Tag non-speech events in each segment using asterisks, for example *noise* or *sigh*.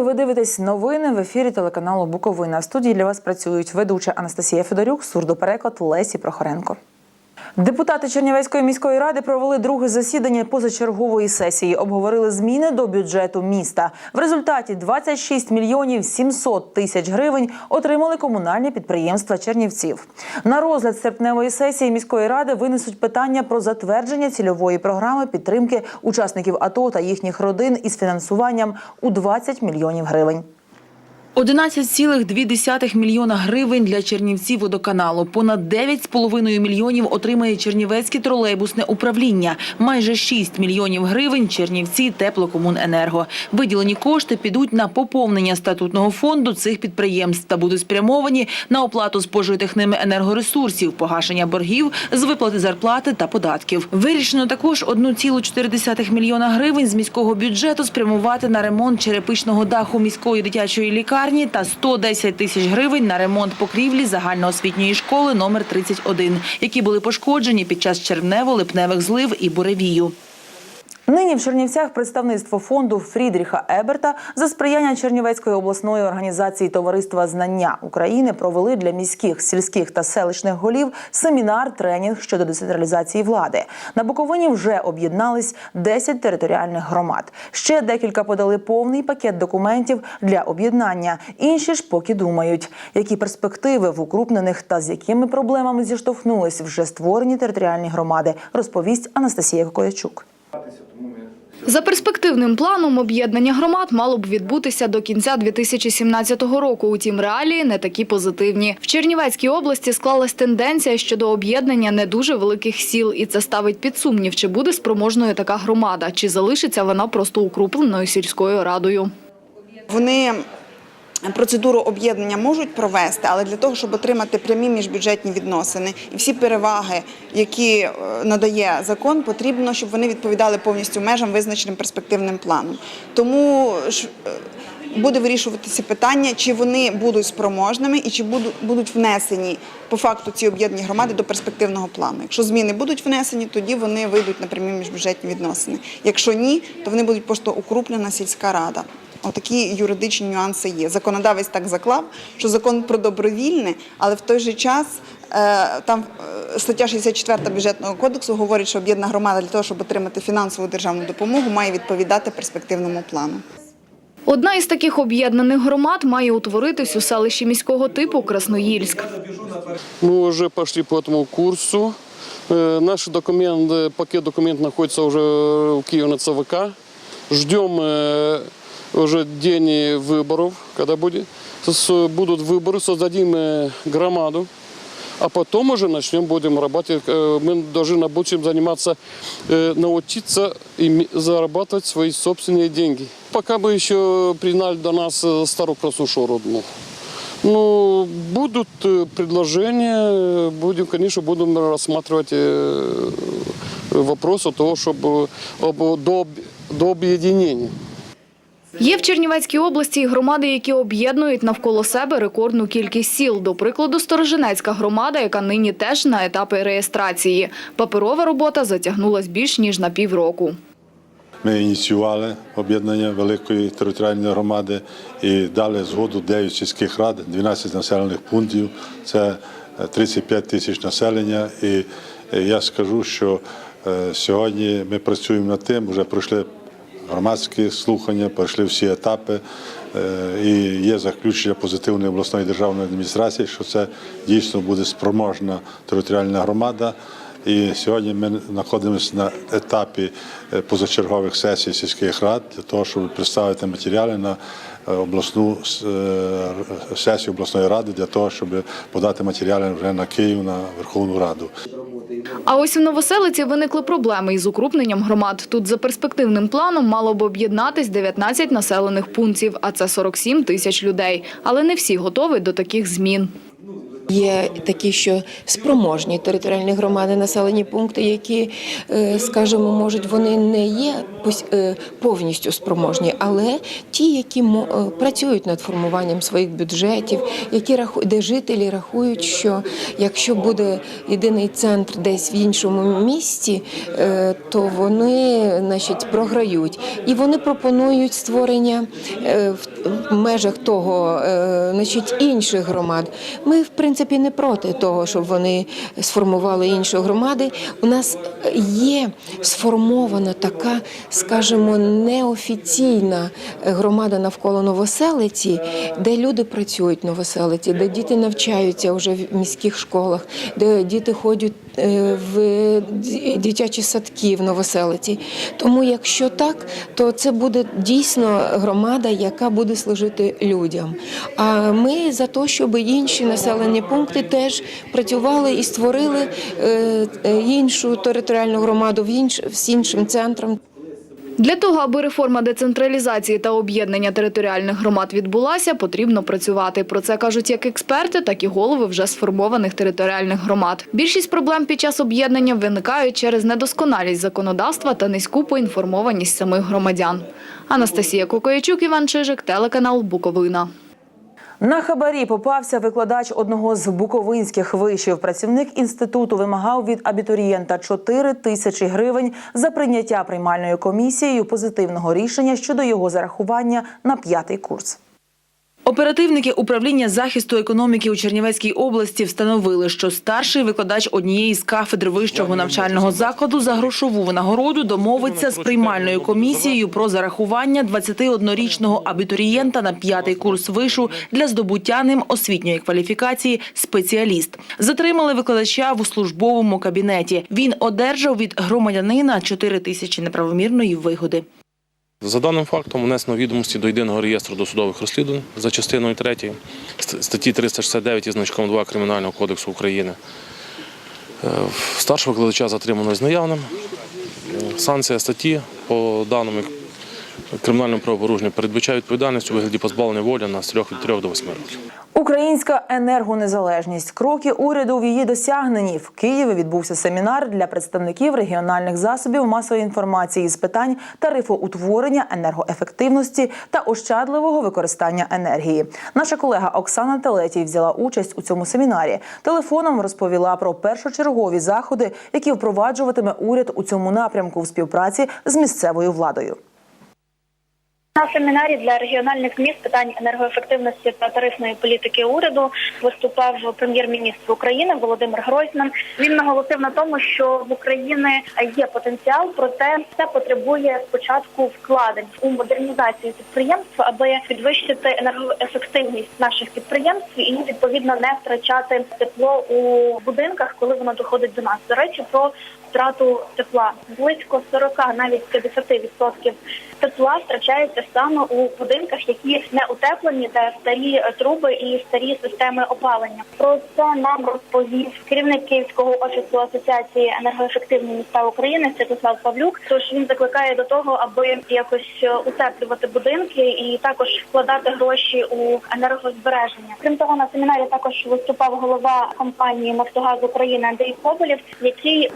Вітаю! Ви дивитесь новини в ефірі телеканалу Буковина. В студії для вас працюють ведуча Анастасія Федорюк, сурдопереклад Лесі Прохоренко. Депутати Чернівецької міської ради провели друге засідання позачергової сесії. Обговорили зміни до бюджету міста. В результаті 26 мільйонів 700 тисяч гривень отримали комунальні підприємства Чернівців. На розгляд серпневої сесії міської ради винесуть питання про затвердження цільової програми підтримки учасників АТО та їхніх родин із фінансуванням у 20 мільйонів гривень. 11,2 мільйона гривень для Чернівців водоканалу. Понад 9,5 мільйонів отримає Чернівецьке тролейбусне управління. Майже 6 мільйонів гривень Чернівці теплокомуненерго. Виділені кошти підуть на поповнення статутного фонду цих підприємств та будуть спрямовані на оплату спожитих ними енергоресурсів, погашення боргів з виплати зарплати та податків. Вирішено також 1,4 мільйона гривень з міського бюджету спрямувати на ремонт черепичного даху міської дитячої лікарні та 110 тисяч гривень на ремонт покрівлі загальноосвітньої школи номер 31, які були пошкоджені під час червнево-липневих злив і буревію. Нині в Чернівцях представництво фонду Фрідріха Еберта за сприяння Чернівецької обласної організації Товариства знання України провели для міських, сільських та селищних голів семінар тренінг щодо децентралізації влади. На Буковині вже об'єднались 10 територіальних громад. Ще декілька подали повний пакет документів для об'єднання. Інші ж поки думають, які перспективи в укрупнених та з якими проблемами зіштовхнулись вже створені територіальні громади. Розповість Анастасія Кокоячук. За перспективним планом об'єднання громад мало б відбутися до кінця 2017 року. Утім, реалії не такі позитивні. В Чернівецькій області склалась тенденція щодо об'єднання не дуже великих сіл, і це ставить під сумнів, чи буде спроможною така громада, чи залишиться вона просто укрупленою сільською радою. Вони процедуру об'єднання можуть провести, але для того, щоб отримати прямі міжбюджетні відносини і всі переваги, які е, надає закон, потрібно, щоб вони відповідали повністю межам, визначеним перспективним планом. Тому е, буде вирішуватися питання, чи вони будуть спроможними і чи будуть внесені по факту ці об'єднані громади до перспективного плану. Якщо зміни будуть внесені, тоді вони вийдуть на прямі міжбюджетні відносини. Якщо ні, то вони будуть просто укруплена сільська рада. Отакі юридичні нюанси є. Законодавець так заклав, що закон про добровільне, але в той же час е, там е, стаття 64 бюджетного кодексу говорить, що об'єднана громада для того, щоб отримати фінансову державну допомогу, має відповідати перспективному плану. Одна із таких об'єднаних громад має утворитись у селищі міського типу Красноїльськ. Мы уже пошли по этому курсу. Э, Наш документ, э, пакет документов находится уже у Киева на ЦВК. Ждем э, уже день выборов, когда будет. Будут выборы, создадим э, громаду. А потом уже начнем будем работать. Э, Мы должны будем заниматься, э, научиться ими- зарабатывать свои собственные деньги. Пока бы еще признали до нас старую красушу родную. Ну, будут предложения, будем, конечно, будем рассматривать э, вопросы того, чтобы об- до, до объединения. Є в Чернівецькій області громади, які об'єднують навколо себе рекордну кількість сіл. До прикладу, Сторожинецька громада, яка нині теж на етапі реєстрації. Паперова робота затягнулась більш ніж на півроку. Ми ініціювали об'єднання великої територіальної громади і дали згоду 9 сільських рад, 12 населених пунктів. Це е, 35 тисяч населення. І е, я скажу, що е, сьогодні ми працюємо над тим, вже пройшли громадські слухання, пройшли всі етапи. е, І є заключення позитивної обласної державної адміністрації, що це дійсно буде спроможна територіальна громада. І сьогодні ми знаходимося на етапі е, позачергових сесій сільських рад для того, щоб представити матеріали на е, обласну е, сесію обласної ради для того, щоб подати матеріали вже на Київ на Верховну Раду. А ось в Новоселиці виникли проблеми із укрупненням громад. Тут за перспективним планом мало б об'єднатись 19 населених пунктів, а це 47 тисяч людей. Але не всі готові до таких змін. Є такі, що спроможні територіальні громади, населені пункти, які, е, скажімо, можуть вони не є е, повністю спроможні, але ті, які е, працюють над формуванням своїх бюджетів, які де жителі рахують, що якщо буде єдиний центр десь в іншому місті, то вони значить, програють. І вони пропонують створення в межах того значить, інших громад. Ми, в принципі, не проти того, щоб вони сформували інші громади. У нас є сформована така, скажімо, неофіційна громада навколо Новоселиці, де люди працюють в Новоселиці, де діти навчаються вже в міських школах, де діти ходять в дитячі садки в Новоселиці. Тому, якщо так, то це буде дійсно громада, яка буде служити людям. А ми за те, щоб інші населені пункти теж працювали і створили е, е, іншу територіальну громаду в інш, з іншим центром. Для того, аби реформа децентралізації та об'єднання територіальних громад відбулася, потрібно працювати. Про це кажуть як експерти, так і голови вже сформованих територіальних громад. Більшість проблем під час об'єднання виникають через недосконалість законодавства та низьку поінформованість самих громадян. Анастасія Кокоячук, Іван Чижик, телеканал Буковина. На хабарі попався викладач одного з буковинських вишів. Працівник інституту вимагав від абітурієнта 4 тисячі гривень за прийняття приймальною комісією позитивного рішення щодо його зарахування на п'ятий курс. Оперативники управління захисту економіки у Чернівецькій області встановили, що старший викладач однієї з кафедр вищого навчального закладу за грошову винагороду домовиться з приймальною комісією про зарахування 21-річного абітурієнта на п'ятий курс вишу для здобуття ним освітньої кваліфікації спеціаліст. Затримали викладача в службовому кабінеті. Він одержав від громадянина 4 тисячі неправомірної вигоди. За даним фактом внесено відомості до єдиного реєстру досудових розслідувань за частиною 3 ст- статті 369 із значком 2 Кримінального кодексу України. Е, Старшого викладача затримано з наявним. Санкція статті по даному кримінальному правопорушенню передбачає відповідальність у вигляді позбавлення волі на строк від 3 до 8 років. Українська енергонезалежність. Кроки уряду в її досягненні. В Києві відбувся семінар для представників регіональних засобів масової інформації з питань тарифоутворення, енергоефективності та ощадливого використання енергії. Наша колега Оксана Телетій взяла участь у цьому семінарі. Телефоном розповіла про першочергові заходи, які впроваджуватиме уряд у цьому напрямку в співпраці з місцевою владою. На семінарі для регіональних міст питань енергоефективності та тарифної політики уряду виступав прем'єр-міністр України Володимир Гройсман. Він наголосив на тому, що в Україні є потенціал, проте це потребує спочатку вкладень у модернізацію підприємств, аби підвищити енергоефективність наших підприємств і відповідно не втрачати тепло у будинках, коли воно доходить до нас. До речі, про втрату тепла близько 40, навіть 50% тепла втрачається саме у будинках, які не утеплені, де старі е, труби і старі системи опалення. Про це нам розповів керівник Київського офісу асоціації енергоефективні міста України Святослав Павлюк. Тож він закликає до того, аби якось е, утеплювати будинки і також вкладати гроші у енергозбереження. Крім того, на семінарі також виступав голова компанії Нафтогаз України Андрій Коболєв, який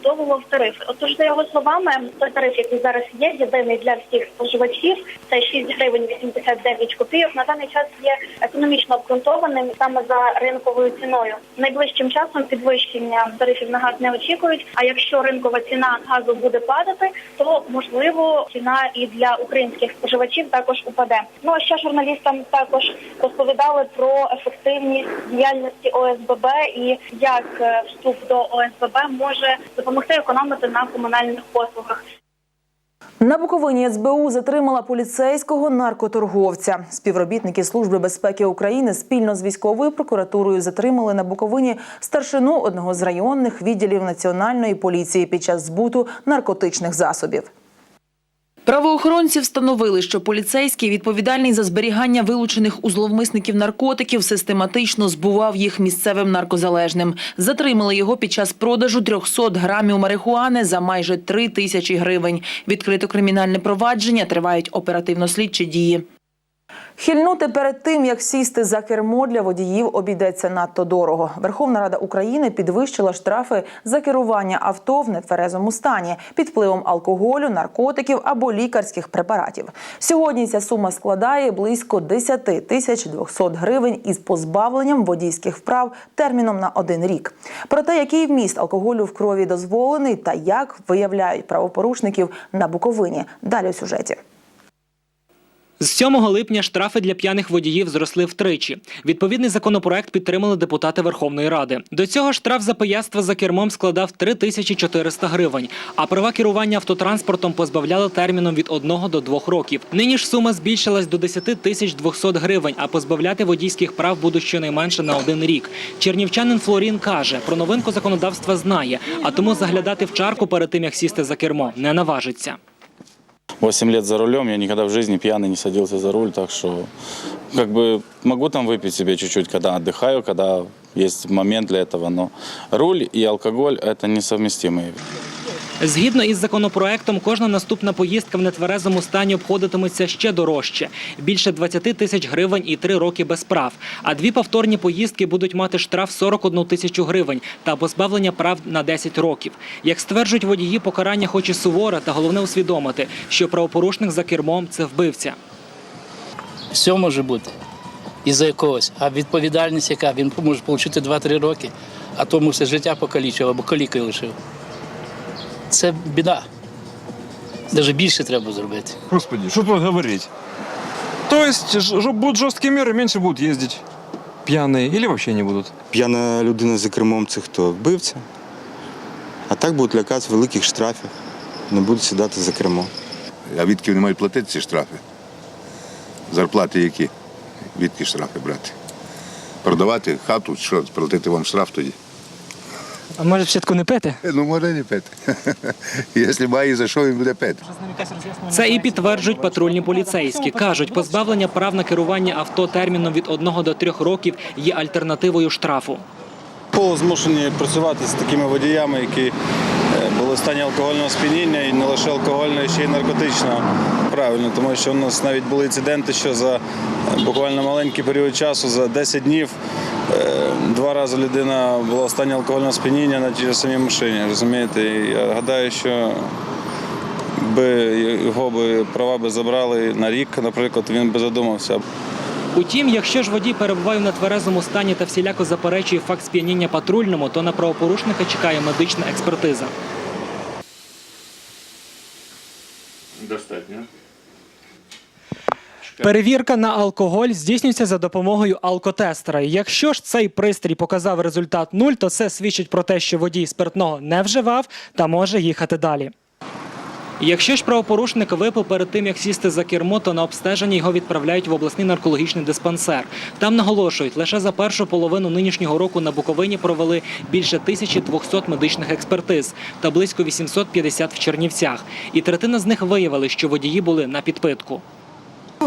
обґрунтовував тарифи. Отож, за його словами, той тариф, який зараз є, єдиний для всіх споживачів, це 6 гривень 89 копійок. На даний час є економічно обґрунтованим саме за ринковою ціною. Найближчим часом підвищення тарифів на газ не очікують. А якщо ринкова ціна газу буде падати, то можливо ціна і для українських споживачів також упаде. Ну а ще журналістам також розповідали про ефективність діяльності ОСББ і як е, вступ до ОСББ може допомогти економити на комунальних послугах. На Буковині СБУ затримала поліцейського наркоторговця. Співробітники Служби безпеки України спільно з військовою прокуратурою затримали на Буковині старшину одного з районних відділів національної поліції під час збуту наркотичних засобів. Правоохоронці встановили, що поліцейський, відповідальний за зберігання вилучених у зловмисників наркотиків, систематично збував їх місцевим наркозалежним. Затримали його під час продажу 300 грамів марихуани за майже 3 тисячі гривень. Відкрито кримінальне провадження, тривають оперативно-слідчі дії. Хильнути перед тим, як сісти за кермо для водіїв, обійдеться надто дорого. Верховна Рада України підвищила штрафи за керування авто в нетверезому стані під впливом алкоголю, наркотиків або лікарських препаратів. Сьогодні ця сума складає близько 10 тисяч 200 гривень із позбавленням водійських вправ терміном на один рік. Про те, який вміст алкоголю в крові дозволений та як виявляють правопорушників на Буковині. Далі у сюжеті. З 7 липня штрафи для п'яних водіїв зросли втричі. Відповідний законопроект підтримали депутати Верховної Ради. До цього штраф за пияцтво за кермом складав 3400 гривень, а права керування автотранспортом позбавляли терміном від 1 до 2 років. Нині ж сума збільшилась до 10 тисяч 200 гривень, а позбавляти водійських прав будуть щонайменше на один рік. Чернівчанин Флорін каже, про новинку законодавства знає, а тому заглядати в чарку перед тим, як сісти за кермо, не наважиться. 8 лет за рулем, я никогда в жизни пьяный не садился за руль, так что как бы могу там выпить себе чуть-чуть, когда отдыхаю, когда есть момент для этого, но руль и алкоголь – это несовместимые Згідно із законопроектом, кожна наступна поїздка в нетверезому стані обходитиметься ще дорожче більше 20 тисяч гривень і 3 роки без прав. А дві повторні поїздки будуть мати штраф 41 тисячу гривень та позбавлення прав на 10 років. Як стверджують водії, покарання хоч і суворе, та головне усвідомити, що правопорушник за кермом це вбивця. Все може бути. Із-за якогось. А відповідальність яка? Він може отримати 2-3 роки, а тому все життя покалічив або колікою лишив. Це біда. Навіть більше треба зробити. Господи, что тут говорить? То есть ж- ж- будут жесткие меры, меньше будут ездить пьяные или вообще не будут. П'яна людина за кермом це хто? Вбивця. А так будуть лякатися великих штрафів, не будуть сідати за кермо. А відки вони мають платити ці штрафи? Зарплати які? Відки штрафи брати? Продавати хату, що платити вам штраф тоді? А може все-таки не пити? Ну, може не пити. *laughs* Якщо має за що він буде пити. Це і підтверджують патрульні поліцейські. кажуть, позбавлення прав на керування авто терміном від 1 до 3 років є альтернативою штрафу. Пол змушені працювати з такими водіями, які е, були в стані алкогольного сп'яніння і не лише алкогольного, ще й наркотичного. Правильно, тому що у нас навіть були інциденти, що за е, буквально маленький період часу, за 10 днів, е, два рази людина була в стані алкогольного сп'яніння на тій самій машині. Розумієте? І я гадаю, що би його би права би забрали на рік, наприклад, він би задумався. Утім, якщо ж водій перебуває в нетверезому стані та всіляко заперечує факт сп'яніння патрульному, то на правопорушника чекає медична експертиза. Перевірка на алкоголь здійснюється за допомогою алкотестера. Якщо ж цей пристрій показав результат 0, то це свідчить про те, що водій спиртного не вживав та може їхати далі. Якщо ж правопорушник випив перед тим, як сісти за кермо, то на обстеження його відправляють в обласний наркологічний диспансер. Там наголошують, лише за першу половину нинішнього року на Буковині провели більше 1200 медичних експертиз та близько 850 в Чернівцях. І третина з них виявили, що водії були на підпитку.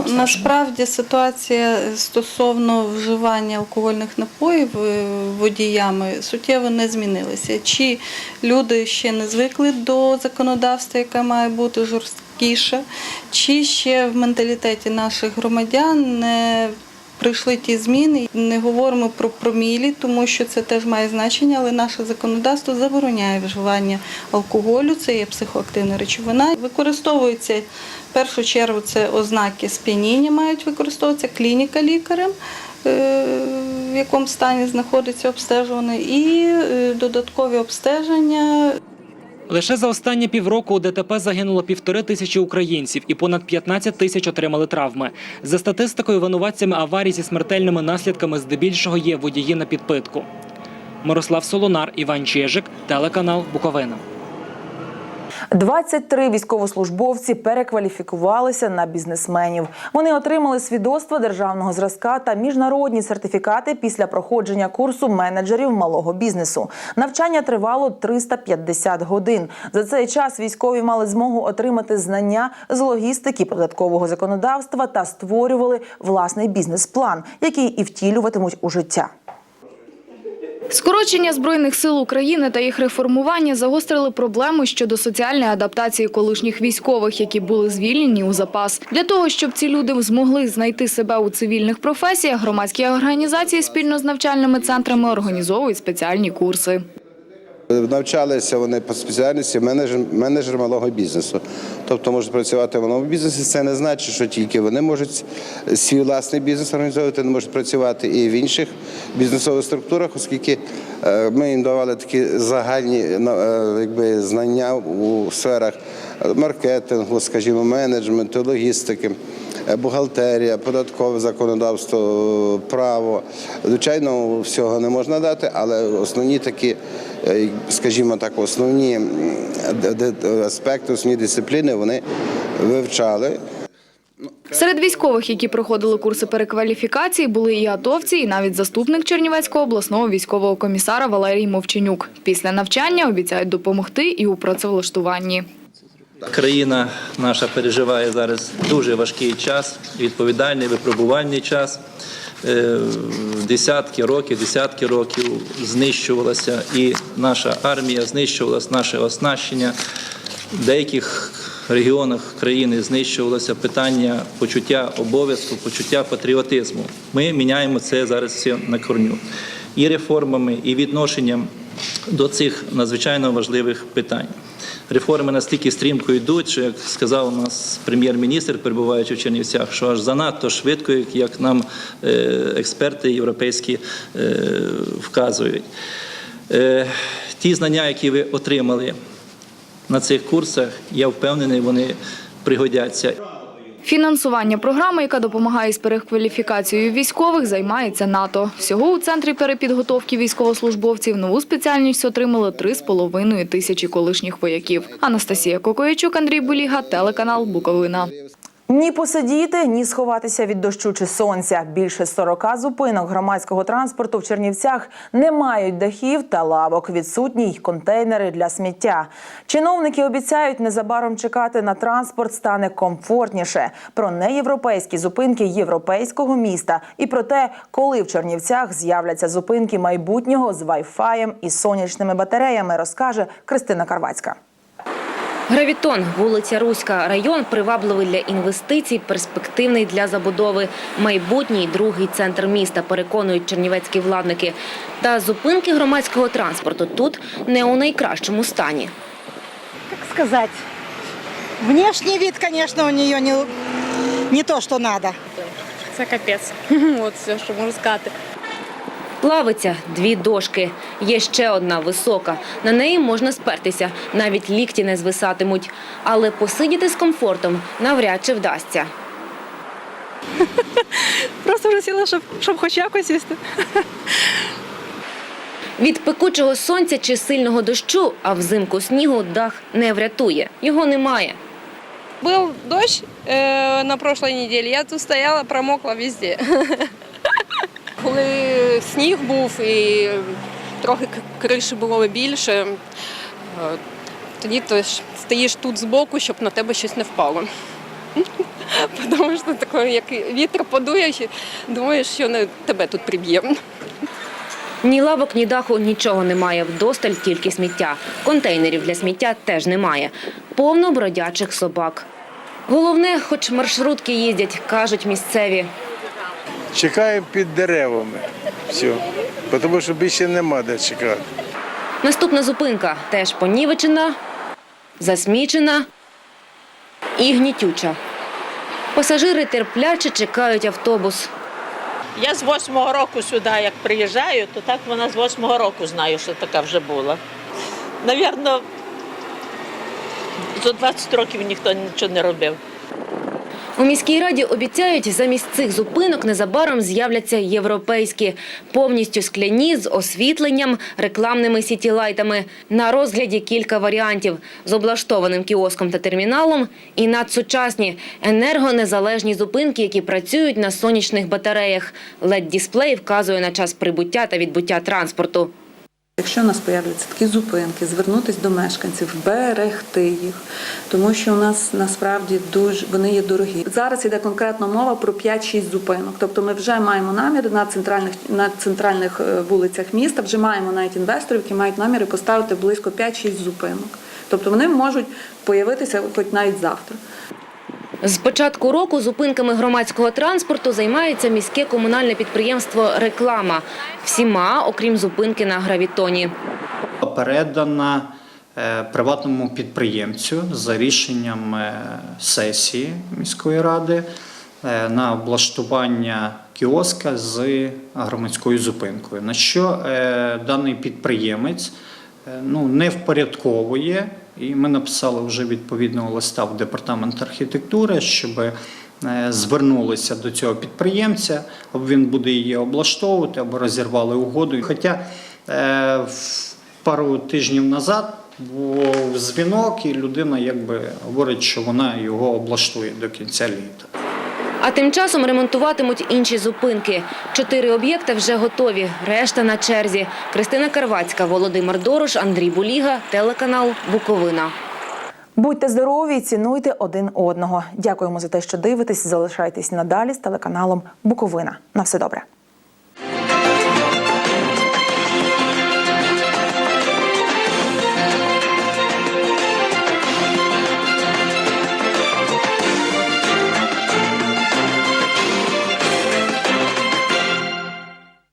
Насправді ситуація стосовно вживання алкогольних напоїв е, водіями суттєво не змінилася. Чи люди ще не звикли до законодавства, яке має бути жорсткіше, чи ще в менталітеті наших громадян не прийшли ті зміни. Не говоримо про промілі, тому що це теж має значення, але наше законодавство забороняє вживання алкоголю, це є психоактивна речовина. Використовується в першу чергу це ознаки сп'яніння мають використовуватися, клініка лікарем, е, в якому стані знаходиться обстежуваний, і е, додаткові обстеження Лише за останні півроку у ДТП загинуло півтори тисячі українців і понад 15 тисяч отримали травми. За статистикою, винуватцями аварій зі смертельними наслідками здебільшого є водії на підпитку. Мирослав Солонар, Іван Чижик, телеканал Буковина. 23 військовослужбовці перекваліфікувалися на бізнесменів. Вони отримали свідоцтва державного зразка та міжнародні сертифікати після проходження курсу менеджерів малого бізнесу. Навчання тривало 350 годин. За цей час військові мали змогу отримати знання з логістики податкового законодавства та створювали власний бізнес-план, який і втілюватимуть у життя. Скорочення Збройних сил України та їх реформування загострили проблему щодо соціальної адаптації колишніх військових, які були звільнені у запас. Для того, щоб ці люди змогли знайти себе у цивільних професіях, громадські організації спільно з навчальними центрами організовують спеціальні курси. Навчалися вони по спеціальності менеджер, менеджер малого бізнесу. Тобто можуть працювати в малому бізнесі. Це не значить, що тільки вони можуть свій власний бізнес організовувати, вони можуть працювати і в інших бізнесових структурах, оскільки е, ми їм давали такі загальні е, якби, знання у сферах маркетингу, скажімо, менеджменту, логістики. е, Бухгалтерія, податкове законодавство, право. Звичайно, всього не можна дати, але основні такі, скажімо так, основні аспекти, основні дисципліни вони вивчали. Серед військових, які проходили курси перекваліфікації, були і атовці, і навіть заступник Чернівецького обласного військового комісара Валерій Мовченюк. Після навчання обіцяють допомогти і у працевлаштуванні. Країна наша переживає зараз дуже важкий час, відповідальний, випробувальний час. Е, Десятки років, десятки років знищувалася і наша армія, знищувалося наше оснащення. В деяких регіонах країни знищувалося питання почуття обов'язку, почуття патріотизму. Ми міняємо це зараз все на корню. І реформами, і відношенням до цих надзвичайно важливих питань. Реформи настільки стрімко йдуть, що як сказав у нас прем'єр-міністр, перебуваючи в Чернівцях, що аж занадто швидко, як- нам е, експерти європейські е, вказують. Е, Ті знання, які ви отримали на цих курсах, я впевнений, вони пригодяться. Фінансування програми, яка допомагає з перекваліфікацією військових, займається НАТО. Всього у центрі перепідготовки військовослужбовців нову спеціальність отримали 3,5 тисячі колишніх вояків. Анастасія Кокоячук, Андрій Буліга, телеканал Буковина. Ні посидіти, ні сховатися від дощу чи сонця. Більше 40 зупинок громадського транспорту в Чернівцях не мають дахів та лавок. Відсутні й контейнери для сміття. Чиновники обіцяють незабаром чекати на транспорт стане комфортніше. Про неєвропейські зупинки європейського міста і про те, коли в Чернівцях з'являться зупинки майбутнього з вайфаєм і сонячними батареями, розкаже Кристина Карвацька. Гравітон, вулиця Руська, район привабливий для інвестицій, перспективний для забудови. Майбутній другий центр міста, переконують чернівецькі владники. Та зупинки громадського транспорту тут не у найкращому стані. как сказать, внешний вид, конечно, у нее не, не то, что надо. Це капець. От все, що можу сказати. Лавиця, дві дошки. Є ще одна висока. На неї можна спертися, навіть лікті не звисатимуть. Але посидіти з комфортом навряд чи вдасться. *laughs* Просто вже сіла, щоб, щоб хоч якось сісти. *laughs* Від пекучого сонця чи сильного дощу, а взимку снігу дах не врятує. Його немає. Був дощ е, на прошлой неділі, я тут стояла, промокла везде. *laughs* Коли сніг був і трохи криші було більше, е, тоді ти стоїш тут збоку, щоб на тебе щось не впало. Тому що таке, як вітер подує, думаєш, що не тебе тут приб'є. Ні лавок, ні даху, нічого немає. Вдосталь тільки сміття. Контейнерів для сміття теж немає. Повно бродячих собак. Головне, хоч маршрутки їздять, кажуть місцеві. Чекаємо під деревами. Все. Тому що більше нема де чекати. Наступна зупинка теж понівечена, засмічена і гнітюча. Пасажири терпляче чекають автобус. Я з восьмого року сюди, як приїжджаю, то так вона з восьмого року знаю, що така вже була. Навірно, за 20 років ніхто нічого не робив. У міській раді обіцяють, замість цих зупинок незабаром з'являться європейські, повністю скляні з освітленням, рекламними сітілайтами. На розгляді кілька варіантів з облаштованим кіоском та терміналом і надсучасні енергонезалежні зупинки, які працюють на сонячних батареях. led дисплей вказує на час прибуття та відбуття транспорту. Якщо у нас появляться такі зупинки, звернутися до мешканців, берегти їх, тому що у нас насправді дуже вони є дорогі. Зараз іде конкретно мова про 5-6 зупинок. Тобто ми вже маємо наміри на центральних на центральних е, вулицях міста. Вже маємо навіть інвесторів, які мають наміри поставити близько 5-6 зупинок. Тобто вони можуть появитися хоч навіть завтра. З початку року зупинками громадського транспорту займається міське комунальне підприємство «Реклама». Всіма, окрім зупинки на гравітоні. передана е, приватному підприємцю за рішенням е, сесії міської ради е, на облаштування кіоска з громадською зупинкою. На що даний підприємець ну, не впорядковує, і ми написали вже відповідного листа в департамент архітектури, щоб е, звернулися до цього підприємця, або він буде її облаштовувати, або розірвали угоду. Хоча е, пару тижнів назад був дзвінок, і людина якби говорить, що вона його облаштує до кінця літа. А тим часом ремонтуватимуть інші зупинки. Чотири об'єкти вже готові, решта на черзі. Кристина Карвацька, Володимир Дорош, Андрій Буліга, телеканал Буковина. Будьте здорові, цінуйте один одного. Дякуємо за те, що дивитесь. Залишайтесь надалі з телеканалом Буковина. На все добре.